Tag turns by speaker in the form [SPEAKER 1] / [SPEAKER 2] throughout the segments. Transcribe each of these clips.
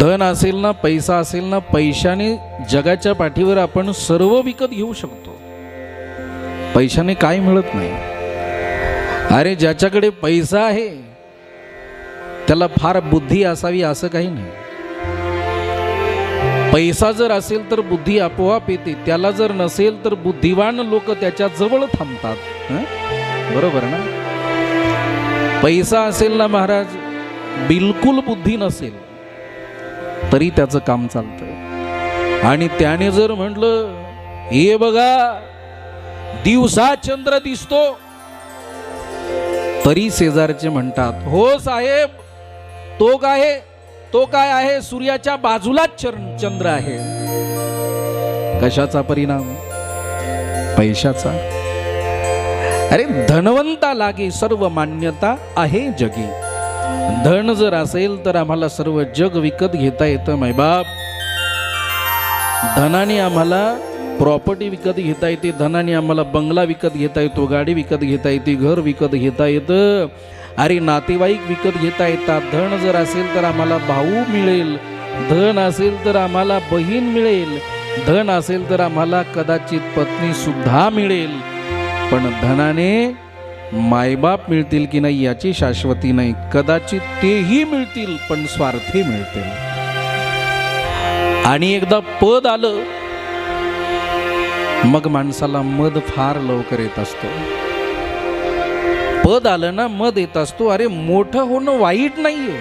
[SPEAKER 1] धन असेल ना पैसा असेल ना पैशाने जगाच्या पाठीवर आपण सर्व विकत घेऊ शकतो. पैशाने काय मिळत नाही. अरे ज्याच्याकडे पैसा आहे त्याला फार बुद्धी असावी असं काही नाही. पैसा जर असेल तर बुद्धी आपोआप येते त्याला जर नसेल तर बुद्धिवान लोक त्याच्याजवळ थांबतात. बरोबर ना? पैसा असेल ना महाराज बिलकुल बुद्धी नसेल. तरी त्याचं काम चालतं आणि त्याने जर म्हटलं हे बघा दिवसा चंद्र दिसतो. तरी शेजारचे म्हणतात हो साहेब तो काय तो काय आहे? सूर्याच्या बाजूलाच चर- चंद्र आहे. कशाचा परिणाम? पैशाचा. अरे धनवंता लागे सर्व मान्यता आहे जगी. धन जर असेल तर आम्हाला सर्व जग विकत घेता येतं मैबाप धनाने आम्हाला प्रॉपर्टी विकत घेता येते धनाने आम्हाला बंगला विकत घेता येतो गाडी विकत घेता येते घर विकत घेता येतं. अरे नातेवाईक विकत घेता येतात धन जर असेल तर आम्हाला भाऊ मिळेल. धन असेल तर आम्हाला बहीण मिळेल. धन असेल तर आम्हाला कदाचित पत्नीसुद्धा मिळेल. पण धनाने मायबाप मिळतील की नाही याची शाश्वती नाही. कदाचित तेही मिळतील पण स्वार्थी मिळतील. आणि एकदा पद आलं मग माणसाला मध फार लवकर येत असतो. पद आलं ना मध येत असतो. अरे मोठं होणं वाईट नाहीये.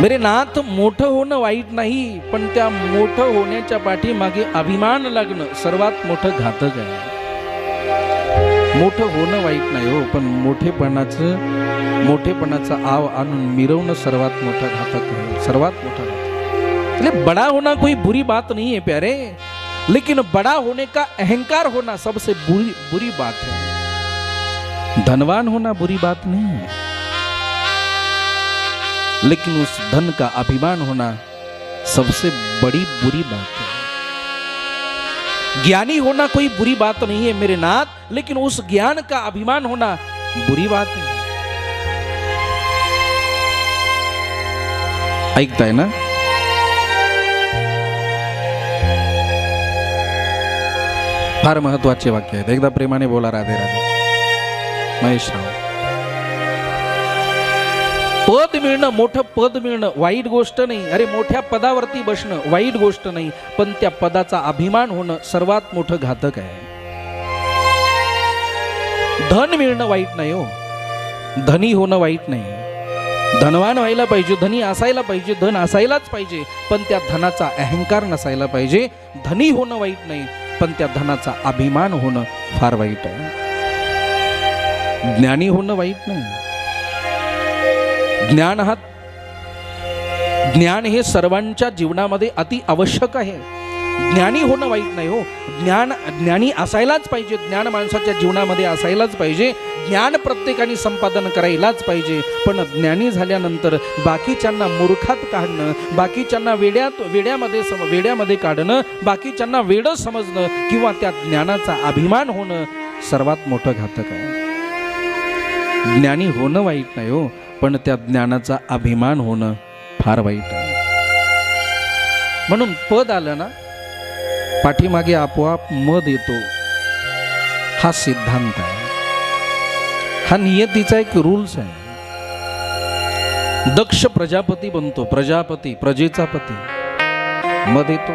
[SPEAKER 1] मेरे नाथ मोठं होणं वाईट नाही पण त्या मोठं होण्याच्या पाठीमागे अभिमान लागणं सर्वात मोठं घातक आहे. हो आव आणून मिरवणं सर्वात मोठं घातक है सर्वात मोठा घातक बड़ा होना कोई बुरी बात नहीं है प्यारे, लेकिन बड़ा होने का अहंकार होना सबसे बुरी बुरी बात है। धनवान होना बुरी बात नहीं है, लेकिन उस धन का अभिमान होना सबसे बड़ी बुरी बात है। ज्ञानी होना कोई बुरी बात नहीं है मेरे नाथ, लेकिन उस ज्ञान का अभिमान होना बुरी बात है। ऐकताय ना। फार महत्वाचे वाक्य आहेत एकदा प्रेमाने बोला राधे राधे महेश राव। पद मिळणं मोठं पद मिळणं वाईट गोष्ट नाही. अरे मोठ्या पदावरती बसणं वाईट गोष्ट नाही. पण त्या पदाचा अभिमान होणं सर्वात मोठं घातक आहे. धन मिळणं वाईट नाही हो. धनी होणं वाईट नाही. धनवान व्हायला पाहिजे धनी असायला पाहिजे धन असायलाच पाहिजे पण त्या धनाचा अहंकार नसायला पाहिजे. धनी होणं वाईट नाही पण त्या धनाचा अभिमान होणं फार वाईट आहे. ज्ञानी होणं वाईट नाही. ज्ञान हा ज्ञान हे सर्वांच्या जीवनामध्ये अति आवश्यक आहे. ज्ञानी होणं वाईट नाही हो. ज्ञान ज्ञानी असायलाच पाहिजे. ज्ञान माणसाच्या जीवनामध्ये असायलाच पाहिजे. ज्ञान प्रत्येकाने संपादन करायलाच पाहिजे. पण ज्ञानी झाल्यानंतर बाकीच्यांना मूर्खात काढणं बाकीच्यांना वेड्यात वेड्यामध्ये सम वेड्यामध्ये काढणं बाकीच्यांना वेडं समजणं किंवा त्या ज्ञानाचा अभिमान होणं सर्वात मोठं घातक आहे. ज्ञानी होणं वाईट नाही हो. पण त्या ज्ञानाचा अभिमान होणं फार वाईट आहे. म्हणून पद आलं ना पाठीमागे आपोआप मध येतो. हा सिद्धांत आहे. हा नियतीचा एक रूल्स आहे. दक्ष प्रजापती बनतो प्रजापती प्रजेचा पती मध येतो.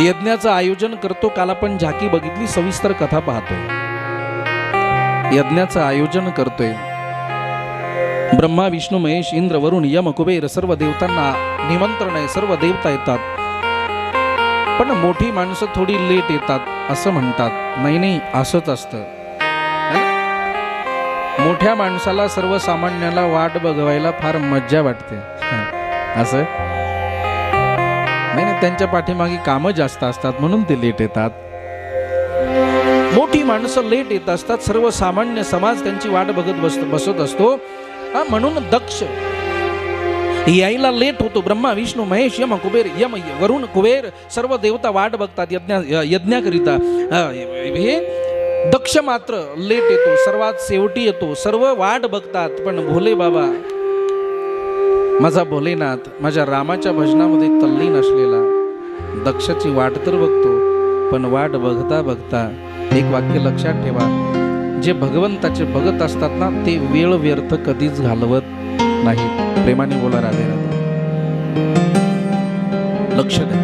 [SPEAKER 1] यज्ञाचं आयोजन करतो काल आपण झाकी बघितली सविस्तर कथा पाहतोय. यज्ञाचं आयोजन करतोय. ब्रह्मा विष्णू महेश इंद्र वरुण यम कुबेर सर्व देवतांना निमंत्रण आहे सर्व देवता येतात. पण मोठी माणसं थोडी लेट येतात असं म्हणतात. नाही नाही असंच असतं. मोठ्या माणसाला सर्वसामान्याला वाट बघवायला फार मज्जा वाटते. असं? नाही नाही त्यांच्या पाठीमागे कामं जास्त असतात म्हणून ते लेट येतात. मोठी माणसं लेट येत असतात सर्वसामान्य समाज त्यांची वाट बघत बस बसत असतो. हा म्हणून दक्ष. यायला लेट होतो. ब्रह्मा विष्णू महेश यम कुबेर यम वरुण कुबेर सर्व देवता वाट बघतात यज्ञा यज्ञाकरिता. हे दक्ष मात्र लेट येतो. सर्वात शेवटी येतो. सर्व वाट बघतात. पण भोले बाबा माझा भोलेनाथ माझ्या रामाच्या भजनामध्ये तल्लीन असलेला. दक्षाची वाट तर बघतो पण वाट बघता बघता एक वाक्य लक्षात ठेवा. जे भगवंताचे बघत असतात ना ते वेळ व्यर्थ कधीच घालवत नाही प्रेमाने बोला राधे राधे. लक्ष द्या.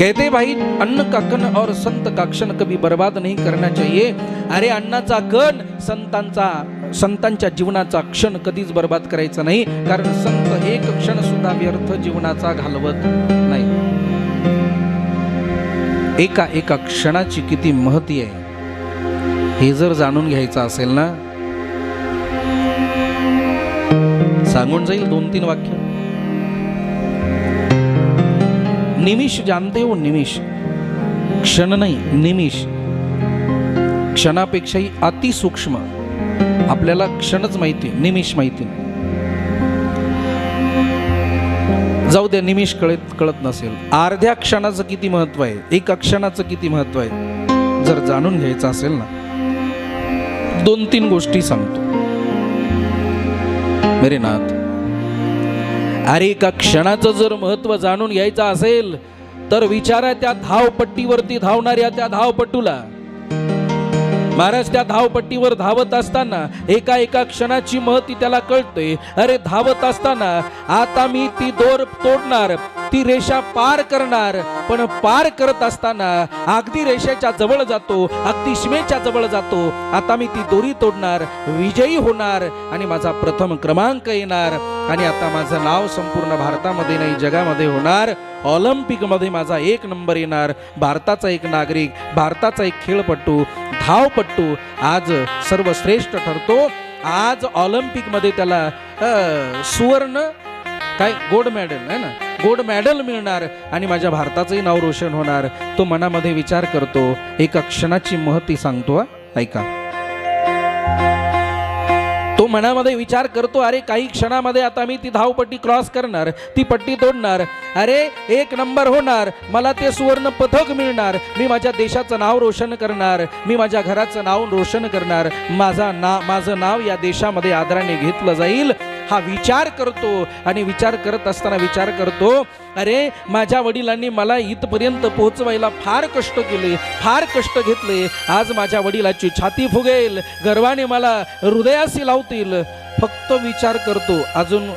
[SPEAKER 1] कहते भाई अन्न का कण और संत का क्षण कभी बर्बाद नाही करना चाहिए. अरे अन्नाचा कण संतांचा संतांच्या जीवनाचा क्षण कधीच बर्बाद करायचा नाही. कारण संत एक क्षण सुद्धा व्यर्थ जीवनाचा घालवत नाही. एका एका क्षणाची किती महती आहे. हे जर जाणून घ्यायचं असेल ना सांगून जाईल दोन तीन वाक्य. निमिष जानते हो निमिष. क्षण नाही निमिष. क्षणापेक्षाही अति सूक्ष्म. आपल्याला क्षणच माहिती निमिष माहिती. जाऊ द्या निमिष कळत कळत नसेल. अर्ध्या क्षणाचं किती महत्त्व आहे? एका क्षणाचं किती महत्त्व आहे? जर जाणून घ्यायचं असेल ना दोन तीन गोष्टी सांगतो. मेरे नाथ अरे एका क्षणाचं जर महत्त्व जाणून घ्यायचं असेल तर विचारा त्या धावपट्टीवरती धावणाऱ्या त्या धावपटूला. महाराज त्या धावपट्टीवर धावत असताना एका एका क्षणाची महती त्याला कळते. अरे धावत असताना आता मी ती दोर तोडणार. ती रेषा पार करणार पण पार करत असताना अगदी रेषेच्या जवळ जातो अगदी सीमेच्या जवळ जातो. आता मी ती दोरी तोडणार विजयी होणार आणि माझा प्रथम क्रमांक येणार. आणि आता माझं नाव संपूर्ण भारतामध्ये नाही जगामध्ये होणार. ऑलिम्पिकमध्ये माझा एक नंबर येणार. भारताचा एक नागरिक भारताचा एक खेळपट्टू धावपट्टू आज सर्वश्रेष्ठ ठरतो. आज ऑलिम्पिकमध्ये त्याला सुवर्ण काय गोल्ड मेडल आहे ना? गोल्ड मेडल मिळणार आणि माझ्या भारताचंही नाव रोशन होणार. तो मनामध्ये विचार करतो एका क्षणाची महती सांगतो ऐका. तो मनामध्ये विचार करतो अरे काही क्षणामध्ये आता मी ती धावपट्टी क्रॉस करणार ती पट्टी तोडणार. अरे एक नंबर होणार मला ते सुवर्ण पथक मिळणार. मी माझ्या देशाचं नाव रोशन करणार मी माझ्या घराचं नाव रोशन करणार. माझा ना माझं नाव या देशामध्ये आदराने घेतलं जाईल. हा विचार करतो आणि विचार करत असताना विचार करतो अरे माझ्या वडिलांनी मला इथपर्यंत पोहोचवायला फार कष्ट केले फार कष्ट घेतले. आज माझ्या वडिलाची छाती फुगेल गर्वाने मला हृदयाशी लावतील. फक्त विचार करतो. अजून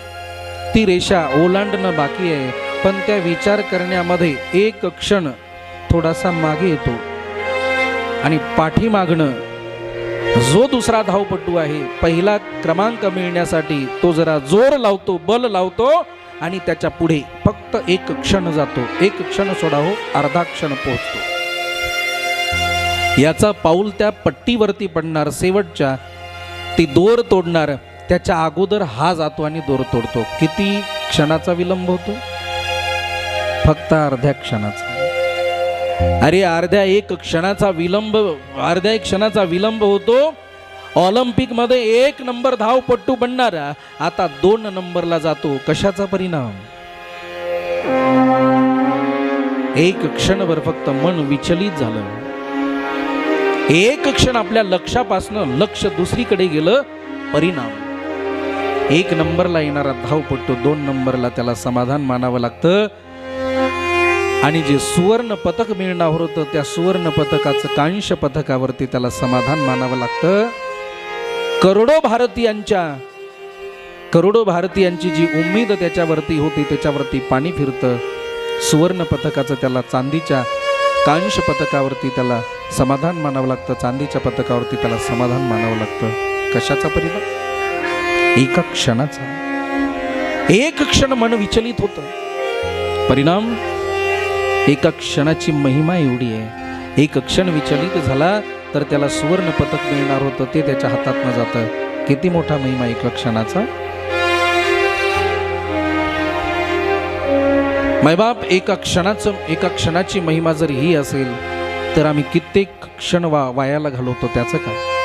[SPEAKER 1] ती रेषा ओलांडणं बाकी आहे पण त्या विचार करण्यामध्ये एक क्षण थोडासा मागे येतो. आणि पाठीमागणं जो दुसरा धावपटू आहे पहिला क्रमांक मिळण्यासाठी तो जरा जोर लावतो बल लावतो आणि त्याच्या पुढे फक्त एक क्षण जातो. एक क्षण सोडा हो अर्धा क्षण पोहोचतो. याचा पाऊल त्या पट्टीवरती पडणार शेवटच्या. ती दोर तोडणार त्याच्या अगोदर हा जातो आणि दोर तोडतो. किती क्षणाचा विलंब होतो? फक्त अर्ध्या क्षणाचा. अरे अर्ध्या एक क्षणाचा विलंब अर्ध्या एक क्षणाचा विलंब होतो. ऑलिम्पिकमध्ये एक नंबर धावपट्टू बनणारा. आता दोन नंबरला जातो. कशाचा परिणाम? एक क्षणभर फक्त मन विचलित झालं. एक क्षण आपल्या लक्षापासनं लक्ष दुसरीकडे गेलं. परिणाम. एक नंबरला येणारा धावपट्टू दोन नंबरला त्याला समाधान मानावं लागतं. आणि जे सुवर्ण पथक मिळणार होतं त्या सुवर्ण पथकाचं कांश पथकावरती त्याला समाधान मानावं लागतं. करोडो भारतीयांच्या करोडो भारतीयांची जी उम्मीद त्याच्यावरती होती त्याच्यावरती पाणी फिरतं. सुवर्ण पथकाचं त्याला चांदीच्या कांश पथकावरती त्याला समाधान मानावं लागतं चांदीच्या पथकावरती त्याला समाधान मानावं लागतं. कशाचा परिणाम? एका क्षणाचा. एक क्षण मन विचलित होतं. परिणाम? एका क्षणाची महिमा एवढी आहे. एक क्षण विचलित झाला तर त्याला सुवर्ण पदक मिळणार होतं ते त्याच्या हातातनं जातं. किती मोठा महिमा एका क्षणाचा? मैबाप एका क्षणाचं एका क्षणाची महिमा जर ही असेल तर आम्ही कित्येक क्षण वा वायाला घालवतो त्याचं काय?